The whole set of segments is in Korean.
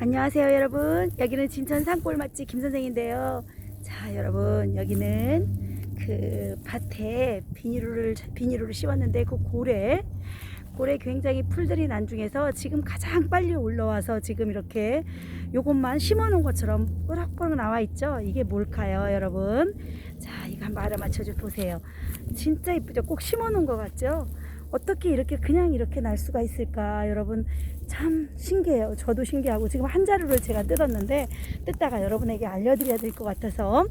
안녕하세요 여러분. 여기는 진천 산골 맛집 김선생인데요. 자 여러분 여기는 그 밭에 비닐을 비닐을 씌웠는데 그 고래 고래 굉장히 풀들이 난 중에서 지금 가장 빨리 올라와서 지금 이렇게 요것만 심어 놓은 것처럼 꼬락꼬락 나와 있죠? 이게 뭘까요 여러분? 자 이거 한번 알아맞혀 줘 보세요. 진짜 이쁘죠? 꼭 심어 놓은 것 같죠? 어떻게 이렇게 그냥 이렇게 날 수가 있을까 여러분 참 신기해요. 저도 신기하고 지금 한 자루를 제가 뜯었는데 뜯다가 여러분에게 알려드려야 될 것 같아서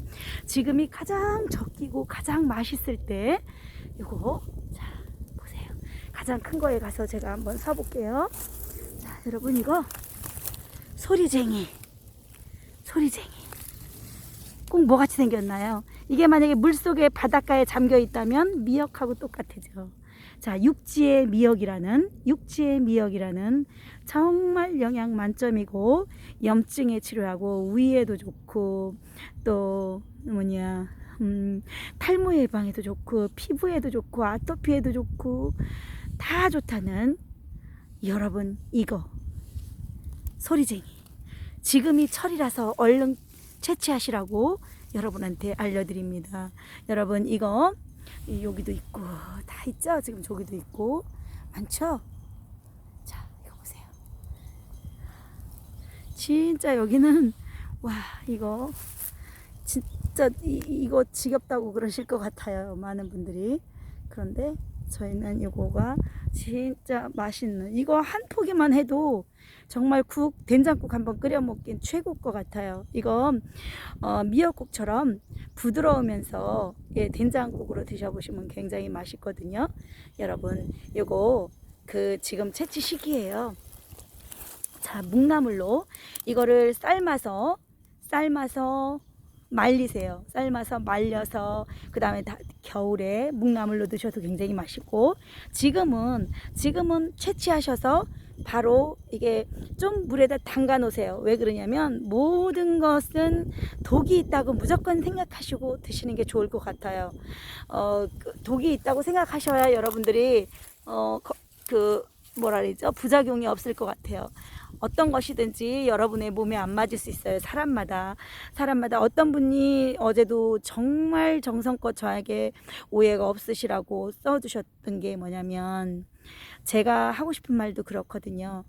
지금이 가장 적기고 가장 맛있을 때 이거 자 보세요. 가장 큰 거에 가서 제가 한번 사볼게요. 자 여러분 이거 소리쟁이 소리쟁이 꼭 뭐같이 생겼나요? 이게 만약에 물속에 바닷가에 잠겨 있다면 미역하고 똑같아죠. 자, 육지의 미역이라는 육지의 미역이라는 정말 영양 만점이고 염증에 치료하고 위에도 좋고 또 뭐냐 음, 탈모 예방에도 좋고 피부에도 좋고 아토피에도 좋고 다 좋다는 여러분 이거 소리쟁이 지금이 철이라서 얼른 채취하시라고 여러분한테 알려드립니다. 여러분 이거 이 여기도 있고 다 있죠? 지금 저기도 있고 많죠? 자 이거 보세요. 진짜 여기는 와 이거 진짜 이, 이거 지겹다고 그러실 것 같아요. 많은 분들이 그런데 저희는 이거가 진짜 맛있는 이거 한 포기만 해도 정말 국 된장국 한번 끓여 먹긴 최고 것 같아요. 이거 어, 미역국처럼 부드러우면서 예, 된장국으로 드셔보시면 굉장히 맛있거든요. 여러분 이거 그 지금 채취 시기예요. 자 묵나물로 이거를 삶아서 삶아서 말리세요. 삶아서 말려서 그 다음에 겨울에 묵나물로 드셔도 굉장히 맛있고 지금은 지금은 채취하셔서 바로 이게 좀 물에다 담가 놓으세요. 왜 그러냐면 모든 것은 독이 있다고 무조건 생각하시고 드시는 게 좋을 것 같아요. 어, 그 독이 있다고 생각하셔야 여러분들이 어, 거- 그 뭐라 그러죠? 부작용이 없을 것 같아요. 어떤 것이든지 여러분의 몸에 안 맞을 수 있어요. 사람마다. 사람마다 어떤 분이 어제도 정말 정성껏 저에게 오해가 없으시라고 써주셨던 게 뭐냐면 제가 하고 싶은 말도 그렇거든요.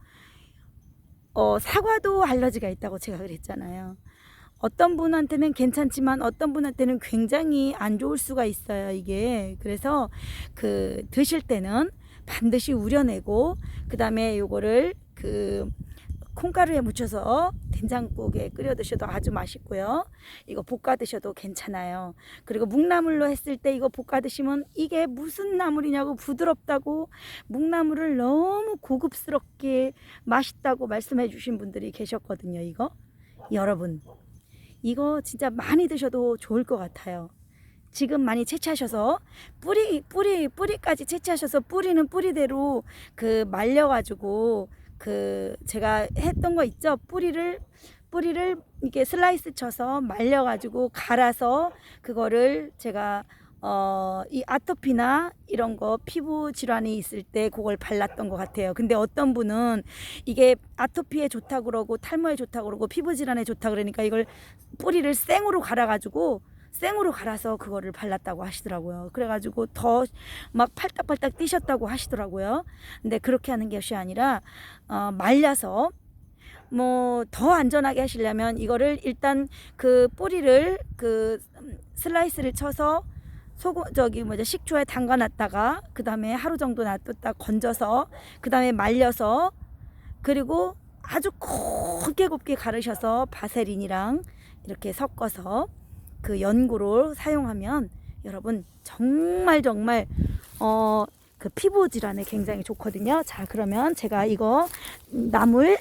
어, 사과도 알러지가 있다고 제가 그랬잖아요. 어떤 분한테는 괜찮지만 어떤 분한테는 굉장히 안 좋을 수가 있어요, 이게. 그래서 그 드실 때는 반드시 우려내고 그다음에 요거를 그 콩가루에 묻혀서 된장국에 끓여 드셔도 아주 맛있고요. 이거 볶아 드셔도 괜찮아요. 그리고 묵나물로 했을 때 이거 볶아 드시면 이게 무슨 나물이냐고 부드럽다고 묵나물을 너무 고급스럽게 맛있다고 말씀해 주신 분들이 계셨거든요. 이거 여러분 이거 진짜 많이 드셔도 좋을 것 같아요. 지금 많이 채취하셔서 뿌리 뿌리 뿌리까지 채취하셔서 뿌리는 뿌리대로 그 말려 가지고 그 제가 했던 거 있죠 뿌리를 뿌리를 이렇게 슬라이스 쳐서 말려 가지고 갈아서 그거를 제가 어, 이 아토피나 이런 거 피부 질환이 있을 때 그걸 발랐던 것 같아요. 근데 어떤 분은 이게 아토피에 좋다 그러고 탈모에 좋다 그러고 피부 질환에 좋다 그러니까 이걸 뿌리를 생으로 갈아가지고 생으로 갈아서 그거를 발랐다고 하시더라고요. 그래가지고 더 막 팔딱팔딱 뛰셨다고 하시더라고요. 근데 그렇게 하는 것이 아니라 어, 말려서 뭐 더 안전하게 하시려면 이거를 일단 그 뿌리를 그 슬라이스를 쳐서 소금 저기 뭐죠 식초에 담가 놨다가 그 다음에 하루 정도 놔뒀다 건져서 그 다음에 말려서 그리고 아주 곱게 곱게 가르셔서 바세린이랑 이렇게 섞어서 그 연고로 사용하면 여러분 정말 정말 어 그 피부 질환에 굉장히 좋거든요. 자 그러면 제가 이거 나물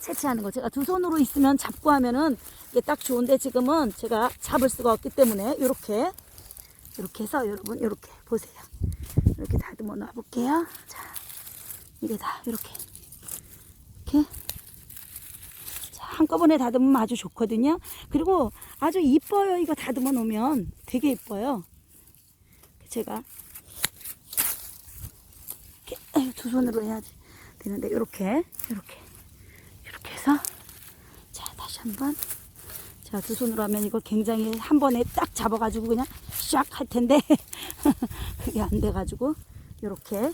채취하는 거 제가 두 손으로 있으면 잡고 하면은 이게 딱 좋은데 지금은 제가 잡을 수가 없기 때문에 이렇게 이렇게 해서 여러분 이렇게 보세요. 이렇게 다듬어 놔 볼게요. 자 이게 다 이렇게 이렇게 자, 한꺼번에 다듬으면 아주 좋거든요. 그리고 아주 이뻐요. 이거 다듬어 놓으면 되게 이뻐요. 제가 이렇게 두 손으로 해야지 되는데 이렇게 이렇게 이렇게 해서 자 다시 한번 자 두 손으로 하면 이거 굉장히 한 번에 딱 잡아가지고 그냥 샥 할 텐데 그게 안 돼가지고 이렇게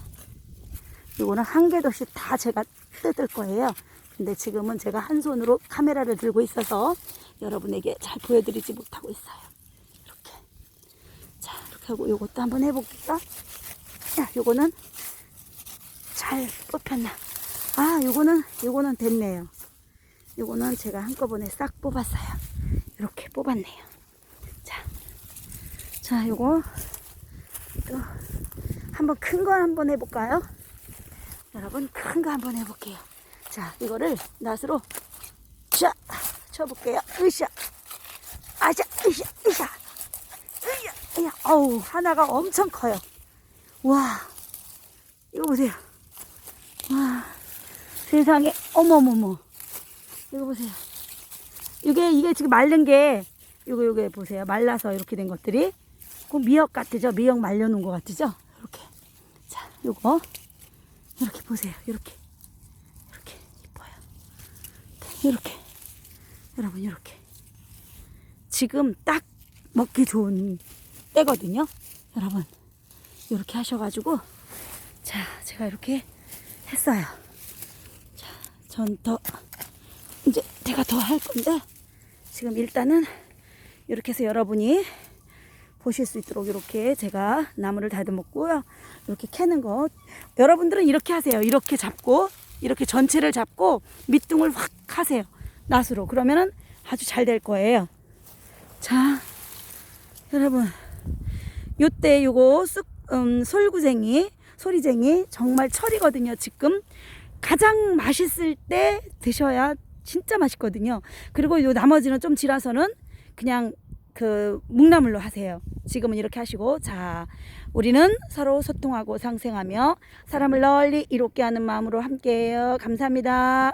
이거는 한 개씩 다 제가 뜯을 거예요. 근데 지금은 제가 한 손으로 카메라를 들고 있어서 여러분에게 잘 보여드리지 못하고 있어요. 이렇게. 자, 이렇게 하고 요것도 한번 해볼게요. 야, 요거는 잘 뽑혔나? 아, 요거는, 요거는 됐네요. 요거는 제가 한꺼번에 싹 뽑았어요. 이렇게 뽑았네요. 자, 자, 요거 또 한번 큰 거 한번 해볼까요? 여러분 큰 거 한번 해볼게요. 자, 이거를 낫으로 자 쳐볼게요. 으쌰, 아자, 으쌰, 으쌰, 으쌰. 어우 하나가 엄청 커요. 와, 이거 보세요. 와, 세상에, 어머머머. 이거 보세요. 이게 이게 지금 마른 게 요거 요게 보세요. 말라서 이렇게 된 것들이 그 미역 같으죠? 미역 말려놓은 것 같으죠? 이렇게. 자, 요거 이렇게 보세요. 이렇게 이뻐요. 이렇게. 여러분 이렇게. 지금 딱 먹기 좋은 때거든요. 여러분. 이렇게 하셔가지고 자, 제가 이렇게 했어요. 자, 전더 이제 제가 더 할 건데 지금 일단은 이렇게 해서 여러분이 보실 수 있도록 이렇게 제가 나무를 다듬었고요. 이렇게 캐는 거. 여러분들은 이렇게 하세요. 이렇게 잡고, 이렇게 전체를 잡고, 밑둥을 확 하세요. 낫으로. 그러면은 아주 잘 될 거예요. 자, 여러분. 요때 요거 쑥, 음, 솔구쟁이, 소리쟁이 정말 철이거든요. 지금 가장 맛있을 때 드셔야 진짜 맛있거든요. 그리고 요 나머지는 좀 지나서는 그냥 그 묵나물로 하세요. 지금은 이렇게 하시고 자 우리는 서로 소통하고 상생하며 사람을 널리 이롭게 하는 마음으로 함께해요. 감사합니다.